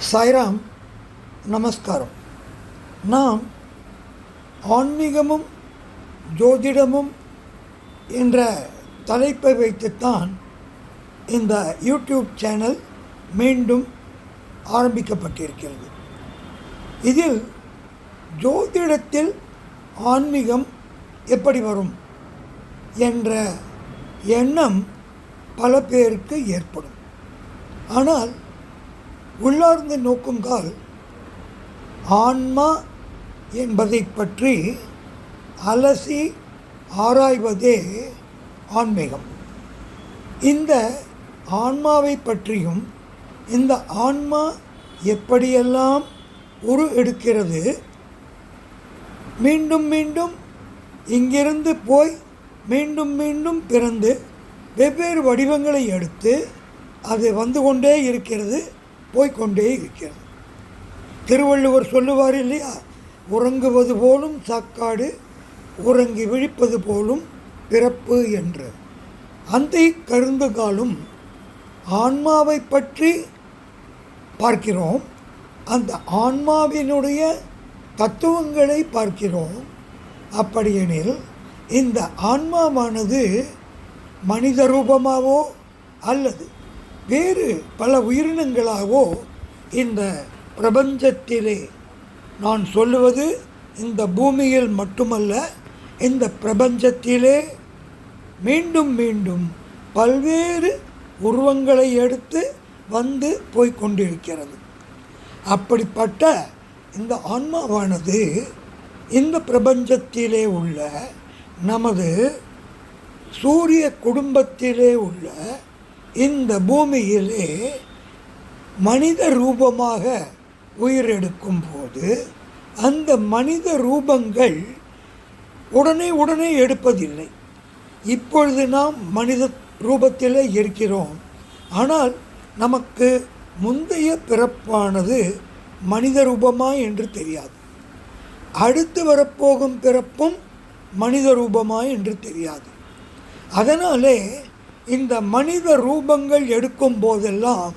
சாய்ராம் நமஸ்காரம். நாம் ஆன்மீகமும் ஜோதிடமும் என்ற தலைப்பை வைத்துத்தான் இந்த யூடியூப் சேனல் மீண்டும் ஆரம்பிக்கப்பட்டிருக்கிறது. இதில் ஜோதிடத்தில் ஆன்மீகம் எப்படி வரும் என்ற எண்ணம் பல பேருக்கு ஏற்படும். ஆனால் உள்ளார்ந்து நோக்குங்கால் ஆன்மா என்பதை பற்றி அலசி ஆராய்வதே ஆன்மீகம். இந்த ஆன்மாவை பற்றியும் இந்த ஆன்மா எப்படியெல்லாம் உரு எடுக்கிறது மீண்டும் மீண்டும் இங்கிருந்து போய் மீண்டும் மீண்டும் பிறந்து வெவ்வேறு வடிவங்களை எடுத்து அது வந்து கொண்டே இருக்கிறது. போய்க்கொண்டே இருக்கிறது. திருவள்ளுவர் சொல்லுவார் இல்லையா? உறங்குவது போலும் சாக்காடு உறங்கி விழிப்பது போலும் பிறப்பு என்று. அந்த கருந்துகாலும் ஆன்மாவை பற்றி பார்க்கிறோம். அந்த ஆன்மாவினுடைய தத்துவங்களை பார்க்கிறோம். அப்படியெனில் இந்த ஆன்மாவானது மனித ரூபமாகவோ அல்லது வேறு பல உயிரினங்களாகவோ இந்த பிரபஞ்சத்திலே நான் சொல்லுவது இந்த பூமியில் மட்டுமல்ல இந்த பிரபஞ்சத்திலே மீண்டும் மீண்டும் பல்வேறு உருவங்களை எடுத்து வந்து போய்கொண்டிருக்கிறது அப்படிப்பட்ட இந்த ஆன்மாவானது இந்த பிரபஞ்சத்திலே உள்ள நமது சூரிய குடும்பத்திலே உள்ள இந்த பூமியிலே மனித ரூபமாக உயிரெடுக்கும் போது அந்த மனித ரூபங்கள் உடனே உடனே எடுப்பதில்லை. இப்பொழுது நாம் மனித ரூபத்திலே இருக்கிறோம். ஆனால் நமக்கு முந்தைய பிறப்பானது மனித ரூபமா என்று தெரியாது. அடுத்து வரப்போகும் பிறப்பும் மனித ரூபமா என்று தெரியாது. அதனாலே இந்த மனித ரூபங்கள் எடுக்கும் போதெல்லாம்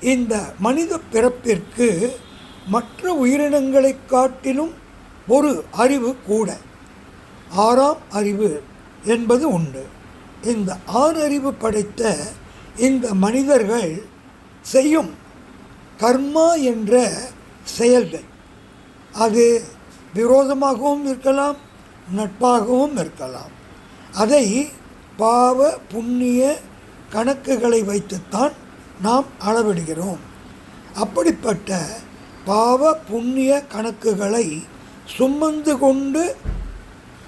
இந்த மனித பிறப்பிற்கு மற்ற உயிரினங்களைக் காட்டிலும் ஒரு அறிவு கூட. ஆறாம் அறிவு என்பது உண்டு. இந்த ஆறு அறிவு படைத்த இந்த மனிதர்கள் செய்யும் கர்மா என்ற செயல்கள். அது விரோதமாகவும் இருக்கலாம் நட்பாகவும் இருக்கலாம். அதை பாவ புண்ணிய கணக்குகளை வைத்துத்தான் நாம் அளவிடுகிறோம். அப்படிப்பட்ட பாவ புண்ணிய கணக்குகளை சுமந்து கொண்டு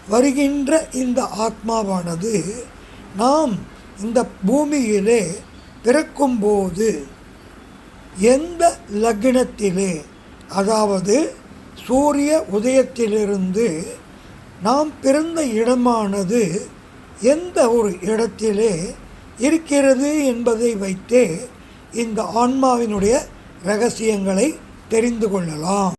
வருகின்ற இந்த ஆத்மாவானது நாம் இந்த பூமியிலே பிறக்கும்போது எந்த லக்னத்திலே அதாவது சூரிய உதயத்திலிருந்து நாம் பிறந்த இடமானது எந்த ஒரு இடத்திலே இருக்கிறது என்பதை வைத்தே இந்த ஆன்மாவினுடைய ரகசியங்களை தெரிந்து கொள்ளலாம்.